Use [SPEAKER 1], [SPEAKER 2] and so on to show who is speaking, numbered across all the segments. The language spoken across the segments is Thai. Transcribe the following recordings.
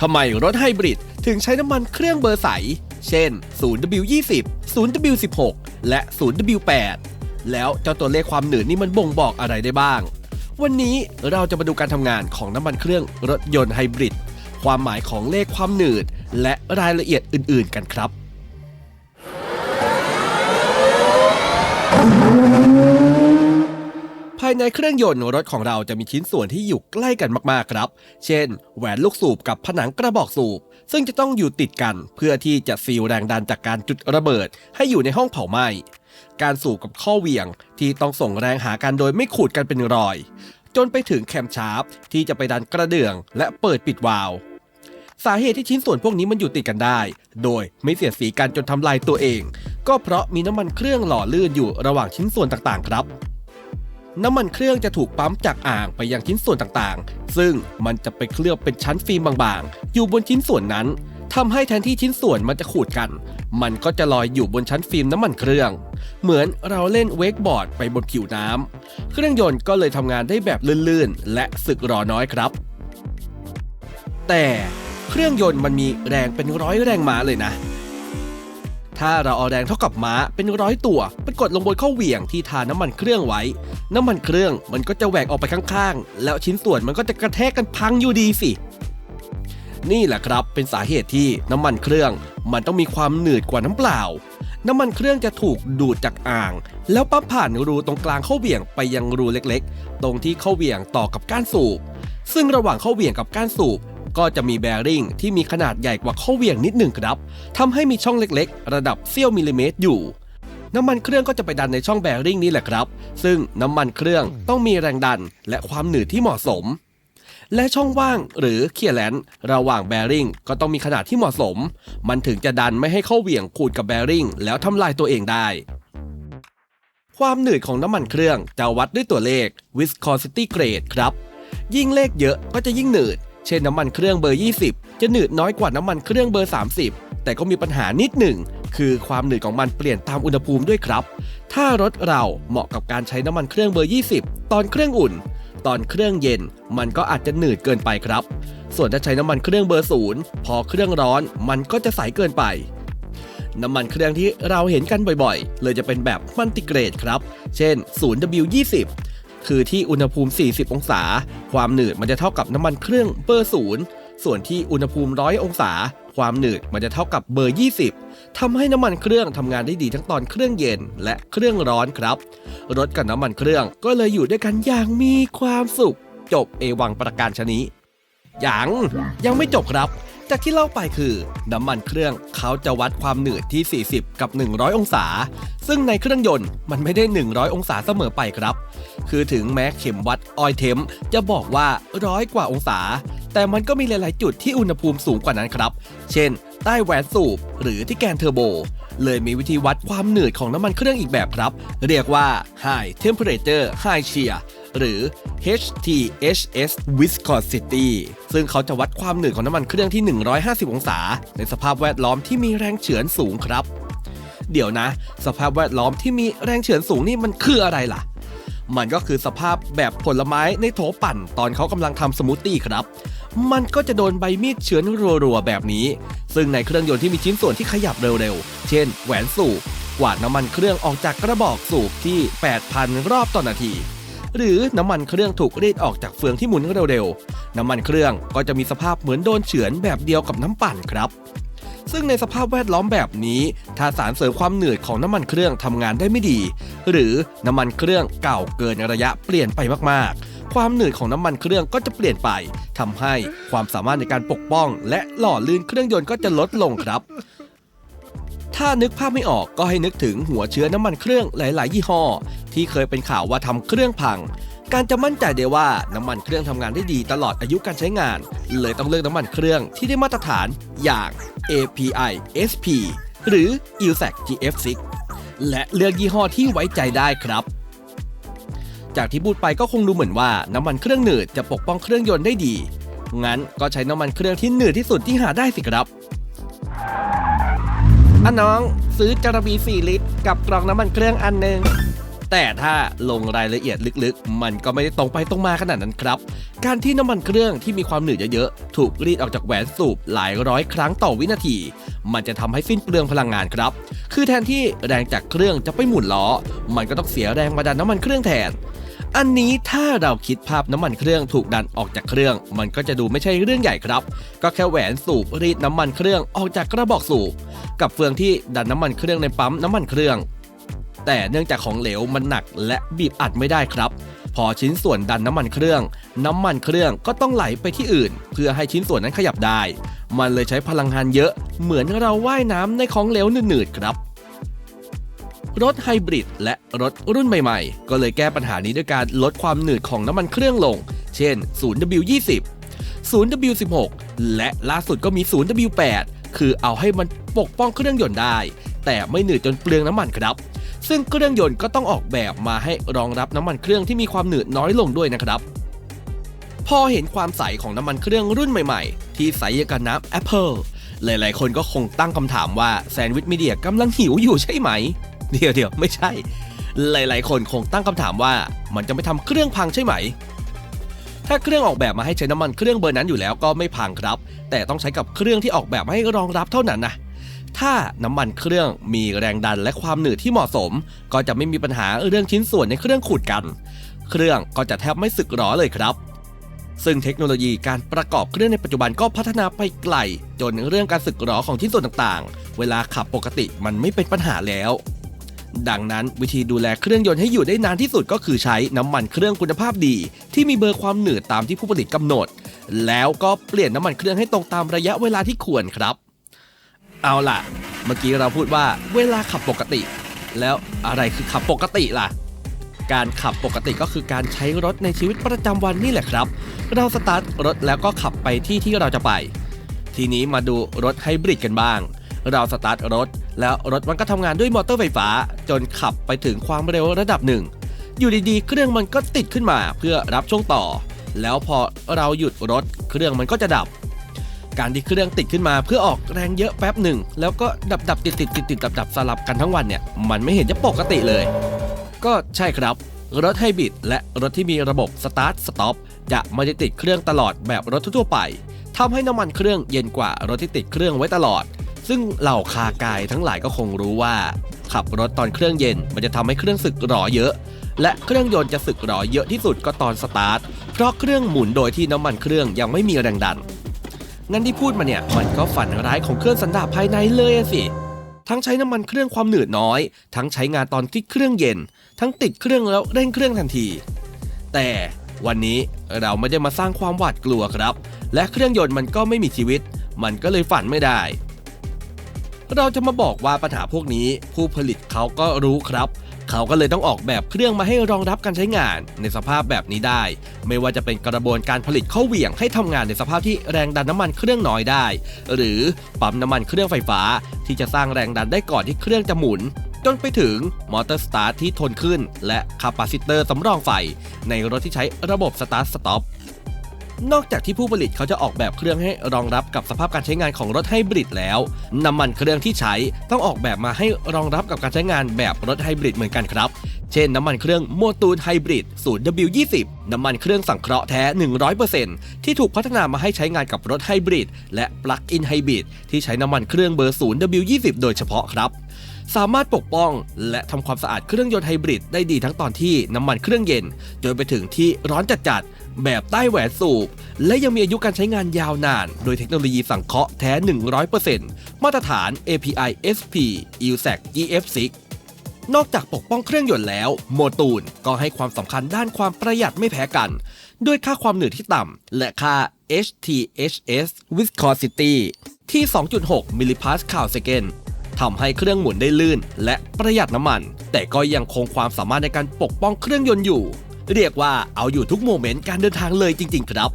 [SPEAKER 1] ทำไมรถไฮบริดถึงใช้น้ำมันเครื่องเบอร์ใส เช่น 0W20 0W16 และ 0W8 แล้วเจ้าตัวเลขความหนืดนี่มันบ่งบอกอะไรได้บ้าง วันนี้เราจะมาดูการทำงานของน้ำมันเครื่องรถยนต์ไฮบริด ความหมายของเลขความหนืด และรายละเอียดอื่น ๆ กันครับายในเครื่องยนต์รถของเราจะมีชิ้นส่วนที่อยู่ใกล้กันมากๆครับ เช่น แหวนลูกสูบกับผนังกระบอกสูบ ซึ่งจะต้องอยู่ติดกันเพื่อที่จะซีลแรงดันจากการจุดระเบิด ให้อยู่ในห้องเผาไหม้ การสูบกับข้อเหวี่ยงที่ต้องส่งแรงหากันโดยไม่ขูดกันเป็นรอย จนไปถึงแคมชาร์ปที่จะไปดันกระเดื่อง และเปิดปิดวาล์วสาเหตุที่ชิ้นส่วนพวกนี้มันอยู่ติดกันได้ โดยไม่เสียดสีกันจนทำลายตัวเอง ก็เพราะมีน้ำมันเครื่องหล่อลื่นอยู่ระหว่างชิ้นส่วนต่างๆ ครับ น้ำมันเครื่องจะถูกปั๊มจากอ่างไปยังชิ้นส่วนต่างๆ ซึ่งมันจะไปเคลือบเป็นชั้นฟิล์มบางๆ อยู่บนชิ้นส่วนนั้นทำให้แทนที่ชิ้นส่วนมันจะขูดกัน มันก็จะลอยอยู่บนชั้นฟิล์มน้ำมันเครื่อง เหมือนเราเล่นเวกบอร์ดไปบนผิวน้ำเครื่องยนต์ก็เลยทำงานได้แบบลื่นๆ และสึกหรอน้อยครับ แต่เครื่องยนต์มันมีแรงเป็นร้อยแรงม้าเลยนะ ถ้าเราเอาแรงเท่ากับม้าเป็นร้อยตัวไปกดลงบนข้อเหวี่ยงที่ทาน้ำมันเครื่องไว้ น้ำมันเครื่องมันก็จะแหวกออกไปข้างๆ แล้วชิ้นส่วนมันก็จะกระแทกกันพังอยู่ดีสินี่แหละครับเป็นสาเหตุที่น้ำมันเครื่อง มันต้องมีความหนืดกว่าน้ำเปล่า น้ำมันเครื่องจะถูกดูดจากอ่าง แล้วปั๊มผ่านรูตรงกลางข้อเหวี่ยงไปยังรูเล็กๆ ตรงที่ข้อเหวี่ยงต่อกับก้านสูบ ซึ่งระหว่างข้อเหวี่ยงกับก้านสูบ ก็จะมีแบริ่งที่มีขนาดใหญ่กว่าข้อเหวี่ยงนิดหนึ่งครับทำให้มีช่องเล็กๆ ระดับเสี้ยวมิลลิเมตรอยู่น้ำมันเครื่องก็จะไปดันในช่องแบริ่งนี้แหละครับ ซึ่งน้ำมันเครื่องต้องมีแรงดันและความหนืดที่เหมาะสม และช่องว่างหรือเคียร์แลนระหว่างแบริ่งก็ต้องมีขนาดที่เหมาะสม มันถึงจะดันไม่ให้เข้าเหวี่ยงขูดกับแบริ่งแล้วทำลายตัวเองได้ ความหนืดของน้ำมันเครื่องจะวัดด้วยตัวเลข viscosity grade ครับ ยิ่งเลขเยอะก็จะยิ่งหนืด เช่นน้ำมันเครื่องเบอร์ 20 จะหนืดน้อยกว่าน้ำมันเครื่องเบอร์ 30 แต่ก็มีปัญหานิดหนึ่ง คือความหนืดของมันเปลี่ยนตามอุณหภูมิด้วยครับ ถ้ารถเราเหมาะกับการใช้น้ำมันเครื่องเบอร์ 20 ตอนเครื่องอุ่น ตอนเครื่องเย็นมันก็อาจจะหนืดเกินไปครับ ส่วนถ้าใช้น้ำมันเครื่องเบอร์ศูนย์พอเครื่องร้อนมันก็จะใสเกินไปน้ำมันเครื่องที่เราเห็นกันบ่อยๆ เลยจะเป็นแบบมัลติเกรดครับ เช่น 0W20 คือที่อุณหภูมิ 40 องศา ความหนืดมันจะเท่ากับน้ำมันเครื่องเบอร์ศูนย์ส่วนที่อุณหภูมิ 100 องศา ความหนืดมันจะเท่ากับเบอร์ 20ทำให้น้ำมันเครื่องทำงานได้ดีทั้งตอนเครื่องเย็นและเครื่องร้อนครับ รถกับน้ำมันเครื่องก็เลยอยู่ด้วยกันอย่างมีความสุข จบเอวังประการชนี้ ยัง ยังไม่จบครับ จากที่เล่าไปคือน้ำมันเครื่องเขาจะวัดความหนืดที่ 40 กับ 100 องศา ซึ่งในเครื่องยนต์มันไม่ได้ 100 องศาเสมอไปครับ คือถึงแม้เข็มวัดออยเทมจะบอกว่าร้อยกว่าองศา แต่มันก็มีหลาย ๆ จุดที่อุณหภูมิสูงกว่านั้นครับ เช่น ใต้แหวนสูบหรือที่แกนเทอร์โบเลยมีวิธีวัดความหนืดของน้ำมันเครื่องอีกแบบครับ เรียกว่า High Temperature High Shear หรือ HTHS Viscosity ซึ่งเขาจะวัดความหนืดของน้ำมันเครื่องที่ 150 องศา ในสภาพแวดล้อมที่มีแรงเฉือนสูงครับ เดี๋ยวนะ สภาพแวดล้อมที่มีแรงเฉือนสูงนี่มันคืออะไรล่ะมันก็คือสภาพแบบผลไม้ในโถปั่นตอนเขากำลังทำสมูทตี้ครับ มันก็จะโดนใบมีดเฉือนรัวๆแบบนี้ ซึ่งในเครื่องยนต์ที่มีชิ้นส่วนที่ขยับเร็วๆ เช่น แหวนสูบกวาดน้ำมันเครื่องออกจากกระบอกสูบที่ 8,000 รอบต่อนาที หรือน้ำมันเครื่องถูกรีดออกจากเฟืองที่หมุนเร็วๆ น้ำมันเครื่องก็จะมีสภาพเหมือนโดนเฉือนแบบเดียวกับน้ำปั่นครับ ซึ่งในสภาพแวดล้อมแบบนี้ถ้าสารเสริมความเหนื่อยของน้ำมันเครื่องทำงานได้ไม่ดี หรือน้ำมันเครื่องเก่าเกินระยะเปลี่ยนไปมากๆ ความเหนื่อยของน้ำมันเครื่องก็จะเปลี่ยนไปทำให้ความสามารถในการปกป้อง และหล่อลื่นเครื่องยนต์ก็จะลดลงครับถ้านึกภาพไม่ออกก็ให้นึกถึงหัวเชื้อน้ำมันเครื่องหลาย ๆ ยี่ห้อ ที่เคยเป็นข่าวว่าทำเครื่องพัง การจะมั่นใจได้ว่าน้ำมันเครื่องทำงานได้ดีตลอดอายุการใช้งาน เลยต้องเลือกน้ำมันเครื่องที่ได้มาตรฐานอย่าง API SP หรือ i l s a c GF6 และเลือกยี่ห้อที่ไว้ใจได้ครับ จากที่พูดไปก็คงดูเหมือนว่าน้ำมันเครื่องหนืดจะปกป้องเครื่องยนต์ได้ดี งั้นก็ใช้น้ำมันเครื่องที่หนืดที่สุดที่หาได้สิครับอะน้อง ซื้อจาระบี 4 ลิตร กับกล่องน้ำมันเครื่องอันหนึ่ง แต่ถ้าลงรายละเอียดลึกๆ มันก็ไม่ได้ตรงไปตรงมาขนาดนั้นครับ การที่น้ำมันเครื่องที่มีความหนืดเยอะๆ ถูกรีดออกจากแหวนสูบหลายร้อยครั้งต่อวินาที มันจะทำให้สิ้นเปลืองพลังงานครับ คือแทนที่แรงจากเครื่องจะไปหมุนล้อ มันก็ต้องเสียแรงมาดันน้ำมันเครื่องแทนอันนี้ถ้าเราคิดภาพน้ำมันเครื่องถูกดันออกจากเครื่อง มันก็จะดูไม่ใช่เรื่องใหญ่ครับ ก็แค่แหวนสูบรีดน้ำมันเครื่องออกจากกระบอกสูบ กับเฟืองที่ดันน้ำมันเครื่องในปั๊มน้ำมันเครื่อง แต่เนื่องจากของเหลวมันหนักและบีบอัดไม่ได้ครับ พอชิ้นส่วนดันน้ำมันเครื่อง น้ำมันเครื่องก็ต้องไหลไปที่อื่น เพื่อให้ชิ้นส่วนนั้นขยับได้ มันเลยใช้พลังงานเยอะ เหมือนเราว่ายน้ำในของเหลวหนืดๆครับรถไฮบริดและรถรุ่นใหม่ๆ ก็เลยแก้ปัญหานี้ด้วยการลดความหนืดของน้ำมันเครื่องลง เช่น 0W20 0W16 และล่าสุดก็มี 0W8 คือเอาให้มันปกป้องเครื่องยนต์ได้ แต่ไม่หนืดจนเปลืองน้ำมันครับ ซึ่งเครื่องยนต์ก็ต้องออกแบบมาให้รองรับน้ำมันเครื่องที่มีความหนืดน้อยลงด้วยนะครับพอเห็นความใสของน้ำมันเครื่องรุ่นใหม่ๆ ที่ใสยกับน้ำ Apple หลายๆ คนก็คงตั้งคำถามว่าแซนด์วิชมีเดียกำลังหิวอยู่ใช่ไหม เดี๋ยวเดี๋ยวไม่ใช่ หลายๆ คนคงตั้งคำถามว่ามันจะไม่ทำเครื่องพังใช่ไหม ถ้าเครื่องออกแบบมาให้ใช้น้ำมันเครื่องเบอร์นั้นอยู่แล้วก็ไม่พังครับ แต่ต้องใช้กับเครื่องที่ออกแบบมาให้รองรับเท่านั้นนะ ถ้าน้ำมันเครื่องมีแรงดันและความหนืดที่เหมาะสม ก็จะไม่มีปัญหาเรื่องชิ้นส่วนในเครื่องขูดกัน เครื่องก็จะแทบไม่สึกหรอเลยครับ ซึ่งเทคโนโลยีการประกอบเครื่องในปัจจุบันก็พัฒนาไปไกล จนเรื่องการสึกหรอของชิ้นส่วนต่างๆ เวลาขับปกติมันไม่เป็นปัญหาแล้ว ดังนั้นวิธีดูแลเครื่องยนต์ให้อยู่ได้นานที่สุดก็คือใช้น้ำมันเครื่องคุณภาพดี ที่มีเบอร์ความหนืดตามที่ผู้ผลิตกำหนด แล้วก็เปลี่ยนน้ำมันเครื่องให้ตรงตามระยะเวลาที่ควรครับ เอาล่ะ เมื่อกี้เราพูดว่าเวลาขับปกติ แล้วอะไรคือขับปกติล่ะ การขับปกติก็คือการใช้รถในชีวิตประจำวันนี่แหละครับ เราสตาร์ทรถแล้วก็ขับไปที่ที่เราจะไป ทีนี้มาดูรถไฮบริดกันบ้าง เราสตาร์ทรถ แล้วรถมันก็ทำงานด้วยมอเตอร์ไฟฟ้า จนขับไปถึงความเร็วระดับหนึ่ง อยู่ดีๆ เครื่องมันก็ติดขึ้นมาเพื่อรับช่วงต่อ แล้วพอเราหยุดรถเครื่องมันก็จะดับ การที่เครื่องติดขึ้นมาเพื่อออกแรงเยอะแป๊บหนึ่ง แล้วก็ดับดับติดติดติดติดดับดับสลับกันทั้งวันเนี่ยมันไม่เห็นจะปกติเลย ก็ใช่ครับ รถไฮบริดและรถที่มีระบบสตาร์ทสต็อปจะไม่ได้ติดเครื่องตลอดแบบรถทั่วไปทำให้น้ำมันเครื่องเย็นกว่ารถที่ติดเครื่องไว้ตลอด ซึ่งเหล่าคากายทั้งหลายก็คงรู้ว่า ขับรถตอนเครื่องเย็นมันจะทำให้เครื่องสึกหรอเยอะและเครื่องยนต์จะสึกหรอเยอะที่สุดก็ตอนสตาร์ท เพราะเครื่องหมุนโดยที่น้ำมันเครื่องยังไม่มีแรงดัน งั้นที่พูดมาเนี่ยมันก็ฝันร้ายของเครื่องสันดาปภายในเลยอะสิ ทั้งใช้น้ำมันเครื่องความหนืดน้อย ทั้งใช้งานตอนที่เครื่องเย็น ทั้งติดเครื่องแล้วเร่งเครื่องทันที แต่วันนี้เราไม่ได้มาสร้างความหวาดกลัวครับ และเครื่องยนต์มันก็ไม่มีชีวิต มันก็เลยฝันไม่ได้ เราจะมาบอกว่าปัญหาพวกนี้ผู้ผลิตเขาก็รู้ครับ เขาก็เลยต้องออกแบบเครื่องมาให้รองรับการใช้งานในสภาพแบบนี้ได้ ไม่ว่าจะเป็นกระบวนการผลิตเข้าเหวี่ยงให้ทำงานในสภาพที่แรงดันน้ำมันเครื่องน้อยได้ หรือปั๊มน้ำมันเครื่องไฟฟ้า ที่จะสร้างแรงดันได้ก่อนที่เครื่องจะหมุนจนไปถึงมอเตอร์สตาร์ทที่ทนขึ้น และคาปาซิเตอร์สำรองไฟ ในรถที่ใช้ระบบสตาร์ทสต็อป นอกจากที่ผู้ผลิตเขาจะออกแบบเครื่องให้รองรับกับสภาพการใช้งานของรถไฮบริดแล้ว น้ำมันเครื่องที่ใช้ต้องออกแบบมาให้รองรับกับการใช้งานแบบรถไฮบริดเหมือนกันครับ เช่นน้ำมันเครื่องโมตูนไฮบริด 0W20 น้ำมันเครื่องสังเคราะห์แท้ 100%ที่ถูกพัฒนามาให้ใช้งานกับรถไฮบริดและปลั๊กอินไฮบริดที่ใช้น้ำมันเครื่องเบอร์ 0W20 โดยเฉพาะครับ สามารถปกป้อง และทำความสะอาดเครื่องยนต์ไฮบริดได้ดีทั้งตอนที่น้ำมันเครื่องเย็น จนไปถึงที่ร้อนจัดๆ แบบใต้แหวนสูบ และยังมีอายุการใช้งานยาวนาน โดยเทคโนโลยีสังเคราะห์แท้ 100%มาตรฐาน API SP EUSAC EF6 นอกจากปกป้องเครื่องยนต์แล้ว โมตูนก็ให้ความสำคัญด้านความประหยัดไม่แพ้กัน ด้วยค่าความหนืดที่ต่ำและค่า HTHS viscosity ที่ 2.6 มิลลิพาสคาลเซกน ทำให้เครื่องหมุนได้ลื่น และประหยัดน้ำมัน แต่ก็ยังคงความสามารถในการปกป้องเครื่องยนต์อยู่ เรียกว่าเอาอยู่ทุกโมเมนต์การเดินทางเลยจริง ๆ ครับ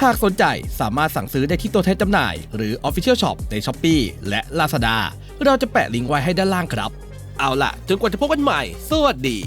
[SPEAKER 1] หากสนใจสามารถสั่งซื้อได้ที่ตัวแทนจำหน่าย หรือ Official Shop ใน s h อ p e e และ Lazada เราจะแปะลิงก์ไว้ให้ด้านล่างครับ เอาล่ะจนกว่าจะพบกันใหม่ สวัสดี